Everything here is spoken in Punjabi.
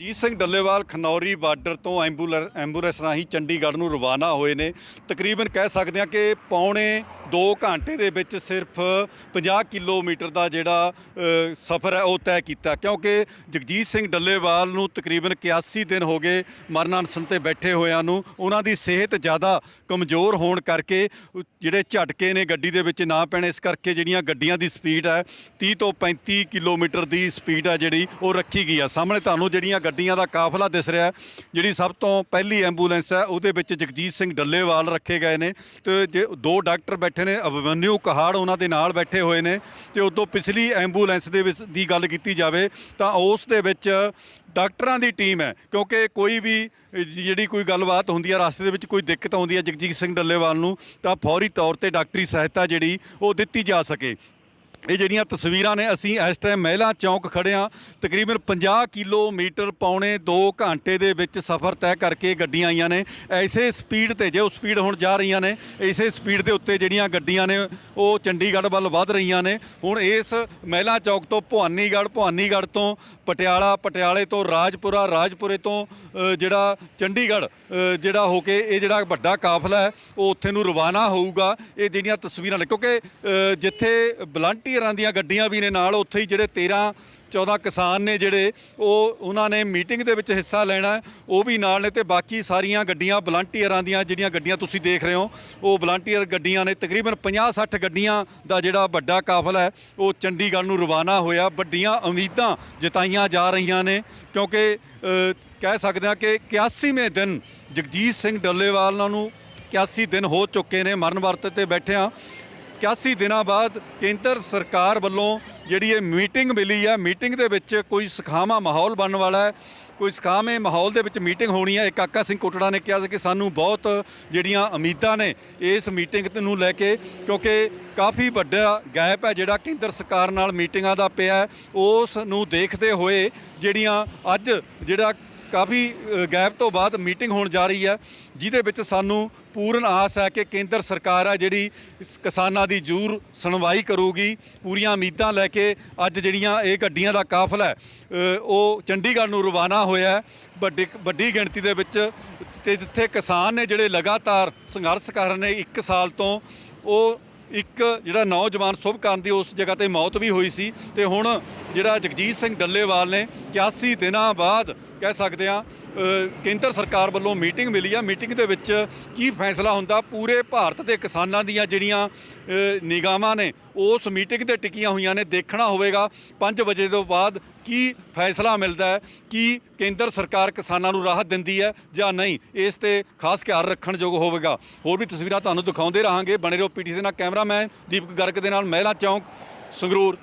ਜੀਤ ਸਿੰਘ ਡੱਲੇਵਾਲ ਖਨੌਰੀ ਬਾਰਡਰ ਤੋਂ ਐਂਬੂਲੈਂਸ ਰਾਹੀਂ ਚੰਡੀਗੜ੍ਹ ਨੂੰ ਰਵਾਨਾ ਹੋਏ ਨੇ। ਤਕਰੀਬਨ ਕਹਿ ਸਕਦੇ ਹਾਂ ਕਿ ਪੌਣੇ 2 ਘੰਟੇ ਦੇ ਵਿੱਚ ਸਿਰਫ 50 ਕਿਲੋਮੀਟਰ ਦਾ ਜਿਹੜਾ ਸਫ਼ਰ ਹੈ, ਉਹ ਤੈਅ ਕੀਤਾ। ਕਿਉਂਕਿ ਜਗਜੀਤ ਸਿੰਘ ਡੱਲੇਵਾਲ ਨੂੰ ਤਕਰੀਬਨ 81 ਦਿਨ ਹੋ ਗਏ ਮਰਨ ਅਨਸ਼ਨ ਤੇ ਬੈਠੇ ਹੋਇਆਂ ਨੂੰ। ਉਹਨਾਂ ਦੀ ਸਿਹਤ ਜ਼ਿਆਦਾ ਕਮਜ਼ੋਰ ਹੋਣ ਕਰਕੇ ਜਿਹੜੇ ਝਟਕੇ ਨੇ ਗੱਡੀ ਦੇ ਵਿੱਚ ਨਾ ਪੈਣ, ਇਸ ਕਰਕੇ ਜਿਹੜੀਆਂ ਗੱਡੀਆਂ ਦੀ ਸਪੀਡ ਹੈ 30 ਤੋਂ 35 ਕਿਲੋਮੀਟਰ ਦੀ ਸਪੀਡ ਹੈ ਜਿਹੜੀ, ਉਹ ਰੱਖੀ ਗਈ ਆ। ਸਾਹਮਣੇ ਤੁਹਾਨੂੰ ਜਿਹੜੀਆਂ ਗੱਡੀਆਂ ਦਾ ਕਾਫਲਾ ਦਿਸ ਰਿਹਾ ਜਿਹੜੀ ਸਭ ਤੋਂ ਪਹਿਲੀ ਐਂਬੂਲੈਂਸ ਹੈ, ਉਹਦੇ ਵਿੱਚ ਜਗਜੀਤ ਸਿੰਘ ਡੱਲੇਵਾਲ ਰੱਖੇ ਗਏ ਨੇ। ਤੇ ਜੇ ਦੋ ਡਾਕਟਰ ਬੈਠੇ ਨੇ ਅਭਿਮਨਿਊ ਕਹਾੜ ਉਹਨਾਂ ਦੇ ਨਾਲ ਬੈਠੇ ਹੋਏ ਨੇ ਤੇ ਉਦੋਂ ਪਿਛਲੀ ਐਂਬੂਲੈਂਸ ਦੇ ਵਿੱਚ ਦੀ ਗੱਲ ਕੀਤੀ ਜਾਵੇ ਤਾਂ ਉਸ ਦੇ ਵਿੱਚ ਡਾਕਟਰਾਂ ਦੀ ਟੀਮ ਹੈ, ਕਿਉਂਕਿ ਕੋਈ ਵੀ ਜਿਹੜੀ ਕੋਈ ਗੱਲਬਾਤ ਹੁੰਦੀ ਹੈ ਰਸਤੇ ਦੇ ਵਿੱਚ ਕੋਈ ਦਿੱਕਤ ਆਉਂਦੀ ਹੈ ਜਗਜੀਤ ਸਿੰਘ ਡੱਲੇਵਾਲ ਨੂੰ, ਤਾਂ ਫੌਰੀ ਤੌਰ ਤੇ ਡਾਕਟਰੀ ਸਹਾਇਤਾ ਜਿਹੜੀ ਉਹ ਦਿੱਤੀ ਜਾ ਸਕੇ। ਇਹ ਜਿਹੜੀਆਂ ਤਸਵੀਰਾਂ ਨੇ, ਅਸੀਂ ਇਸ ਟਾਈਮ ਮਹਿਲਾ ਚੌਂਕ ਖੜੇ ਹਾਂ। ਤਕਰੀਬਨ 50 ਕਿਲੋਮੀਟਰ ਪੌਣੇ 2 ਘੰਟੇ ਦੇ ਵਿੱਚ ਸਫ਼ਰ ਤੈਅ ਕਰਕੇ ਗੱਡੀਆਂ ਆਈਆਂ ਨੇ। ਐਸੇ ਸਪੀਡ ਤੇ ਜੇ ਉਹ ਸਪੀਡ ਹੁਣ ਜਾ ਰਹੀਆਂ ਨੇ ਇਸੇ ਸਪੀਡ ਦੇ ਉੱਤੇ ਜਿਹੜੀਆਂ ਗੱਡੀਆਂ ਨੇ, ਉਹ ਚੰਡੀਗੜ੍ਹ ਵੱਲ ਵੱਧ ਰਹੀਆਂ ਨੇ। ਹੁਣ ਇਸ ਮਹਿਲਾ ਚੌਕ ਤੋਂ ਭਵਾਨੀਗੜ੍ਹ ਭਵਾਨੀਗੜ੍ਹ ਤੋਂ ਪਟਿਆਲਾ, ਪਟਿਆਲੇ ਤੋਂ ਰਾਜਪੁਰਾ, ਰਾਜਪੁਰੇ ਤੋਂ ਜਿਹੜਾ ਚੰਡੀਗੜ੍ਹ ਜਿਹੜਾ ਹੋ ਕੇ ਇਹ ਜਿਹੜਾ ਵੱਡਾ ਕਾਫਲਾ ਹੈ, ਉਹ ਉੱਥੇ ਨੂੰ ਰਵਾਨਾ ਹੋਊਗਾ। ਇਹ ਜਿਹੜੀਆਂ ਤਸਵੀਰਾਂ ਨੇ, ਕਿਉਂਕਿ ਜਿੱਥੇ ਬਲੰਟ ਵਲੰਟੀਅਰਾਂ ਦੀਆਂ ਗੱਡੀਆਂ ਵੀ ਨੇ ਨਾਲ। ਉੱਥੇ ਹੀ ਜਿਹੜੇ 13 14 ਕਿਸਾਨ ਨੇ ਜਿਹੜੇ, ਉਹ ਉਹਨਾਂ ਨੇ ਮੀਟਿੰਗ ਦੇ ਵਿੱਚ ਹਿੱਸਾ ਲੈਣਾ ਉਹ ਵੀ ਨਾਲ ਨੇ ਤੇ ਬਾਕੀ ਸਾਰੀਆਂ ਗੱਡੀਆਂ ਵਲੰਟੀਅਰਾਂ ਦੀਆਂ ਜਿਹੜੀਆਂ ਗੱਡੀਆਂ ਤੁਸੀਂ ਦੇਖ ਰਹੇ ਹੋ, ਉਹ ਵਲੰਟੀਅਰ ਗੱਡੀਆਂ ਨੇ। ਤਕਰੀਬਨ 50 60 ਗੱਡੀਆਂ ਦਾ ਜਿਹੜਾ ਵੱਡਾ ਕਾਫਲਾ ਹੈ, ਉਹ ਚੰਡੀਗੜ੍ਹ ਨੂੰ ਰਵਾਨਾ ਹੋਇਆ। ਵੱਡੀਆਂ ਉਮੀਦਾਂ ਜਤਾਈਆਂ ਜਾ ਰਹੀਆਂ ਨੇ, ਕਿਉਂਕਿ ਕਹਿ ਸਕਦੇ ਹਾਂ ਕਿ 81ਵੇਂ ਦਿਨ ਜਗਜੀਤ ਸਿੰਘ ਡੱਲੇਵਾਲ ਨੂੰ 81 ਦਿਨ ਹੋ ਚੁੱਕੇ ਨੇ। ਮਰਨ ਵਰਤ ਤੇ ਬੈਠੇ ਹਾਂ। 81 ਦਿਨਾਂ ਬਾਅਦ ਕੇਂਦਰ ਸਰਕਾਰ ਵੱਲੋਂ ਜਿਹੜੀ ਇਹ ਮੀਟਿੰਗ ਮਿਲੀ ਹੈ, ਮੀਟਿੰਗ ਦੇ ਵਿੱਚ ਕੋਈ ਸਖਾਵਾਂ ਮਾਹੌਲ ਬਣਨ ਵਾਲਾ ਹੈ, ਕੋਈ ਸਖਾਵੇਂ ਮਾਹੌਲ ਦੇ ਵਿੱਚ ਮੀਟਿੰਗ ਹੋਣੀ ਹੈ। ਇਹ ਕਾਕਾ ਸਿੰਘ ਕੋਟੜਾ ਨੇ ਕਿਹਾ ਸੀ ਕਿ ਸਾਨੂੰ ਬਹੁਤ ਜਿਹੜੀਆਂ ਉਮੀਦਾਂ ਨੇ ਇਸ ਮੀਟਿੰਗ ਨੂੰ ਲੈ ਕੇ, ਕਿਉਂਕਿ ਕਾਫੀ ਵੱਡਾ ਗੈਪ ਹੈ ਜਿਹੜਾ ਕੇਂਦਰ ਸਰਕਾਰ ਨਾਲ ਮੀਟਿੰਗਾਂ ਦਾ ਪਿਆ ਉਸ ਨੂੰ ਦੇਖਦੇ ਹੋਏ ਜਿਹੜੀਆਂ ਅੱਜ ਜਿਹੜਾ ਕਾਫੀ ਅ, ਗੈਪ ਤੋਂ ਬਾਅਦ ਮੀਟਿੰਗ ਹੋਣ ਜਾ ਰਹੀ ਹੈ ਜਿਹਦੇ ਵਿੱਚ ਸਾਨੂੰ ਪੂਰਨ ਆਸ ਹੈ ਕਿ ਕੇਂਦਰ ਸਰਕਾਰ ਹੈ ਜਿਹੜੀ ਕਿਸਾਨਾਂ ਦੀ ਜ਼ਰੂਰ ਸੁਣਵਾਈ ਕਰੂਗੀ ਪੂਰੀਆਂ ਉਮੀਦਾਂ ਲੈ ਕੇ ਅੱਜ ਜਿਹੜੀਆਂ ਇਹ ਗੱਡੀਆਂ ਦਾ ਕਾਫਲਾ ਹੈ ਉਹ ਚੰਡੀਗੜ੍ਹ ਨੂੰ ਰਵਾਨਾ ਹੋਇਆ ਵੱਡੀ ਵੱਡੀ ਗਿਣਤੀ ਦੇ ਵਿੱਚ ਤੇ ਜਿੱਥੇ ਕਿਸਾਨ ਨੇ ਜਿਹੜੇ ਲਗਾਤਾਰ ਸੰਘਰਸ਼ ਕਰ ਰਹੇ ਨੇ 1 ਸਾਲ ਤੋਂ ਉਹ ਇੱਕ ਜਿਹੜਾ ਨੌਜਵਾਨ ਸੁਭਕਾਨ ਦੀ ਉਸ ਜਗ੍ਹਾ ਤੇ ਮੌਤ ਵੀ ਹੋਈ ਸੀ ਤੇ ਹੁਣ ਜਿਹੜਾ ਜਗਜੀਤ ਸਿੰਘ ਡੱਲੇਵਾਲ ਨੇ 81 ਦਿਨਾਂ ਬਾਅਦ ਕਹਿ ਸਕਦੇ ਆ ਕੇਂਦਰ ਸਰਕਾਰ ਵੱਲੋਂ ਮੀਟਿੰਗ ਮਿਲੀ ਆ। ਮੀਟਿੰਗ ਦੇ ਵਿੱਚ ਕੀ ਫੈਸਲਾ ਹੁੰਦਾ? ਪੂਰੇ ਭਾਰਤ ਦੇ ਕਿਸਾਨਾਂ ਦੀਆਂ ਜਿਹੜੀਆਂ ਨਿਗਾਹਾਂ ਨੇ, ਉਸ ਮੀਟਿੰਗ ਤੇ ਟਿਕੀਆਂ ਹੋਈਆਂ ਨੇ, ਦੇਖਣਾ ਹੋਵੇਗਾ। 5 ਵਜੇ ਤੋਂ ਬਾਅਦ ਕੀ ਫੈਸਲਾ ਮਿਲਦਾ ਹੈ? ਕੀ ਕੇਂਦਰ ਸਰਕਾਰ ਕਿਸਾਨਾਂ ਨੂੰ ਰਾਹਤ ਦਿੰਦੀ ਹੈ ਜਾਂ ਨਹੀਂ? ਇਸ ਤੇ ਖਾਸ ਖਿਆਲ ਰੱਖਣ ਯੋਗ ਹੋਵੇਗਾ। ਹੋਰ ਵੀ ਤਸਵੀਰਾਂ ਤੁਹਾਨੂੰ ਦਿਖਾਉਂਦੇ ਰਹਾਂਗੇ। ਬਣੇ ਰਹੋ ਪੀਟੀਸੀ ਨਾਲ ਕੈਮਰਾਮੈਨ ਦੀਪਕ ਗਰਗ ਦੇ ਨਾਲ, ਮਹਿਲਾ ਚੌਂਕ, ਸੰਗਰੂਰ।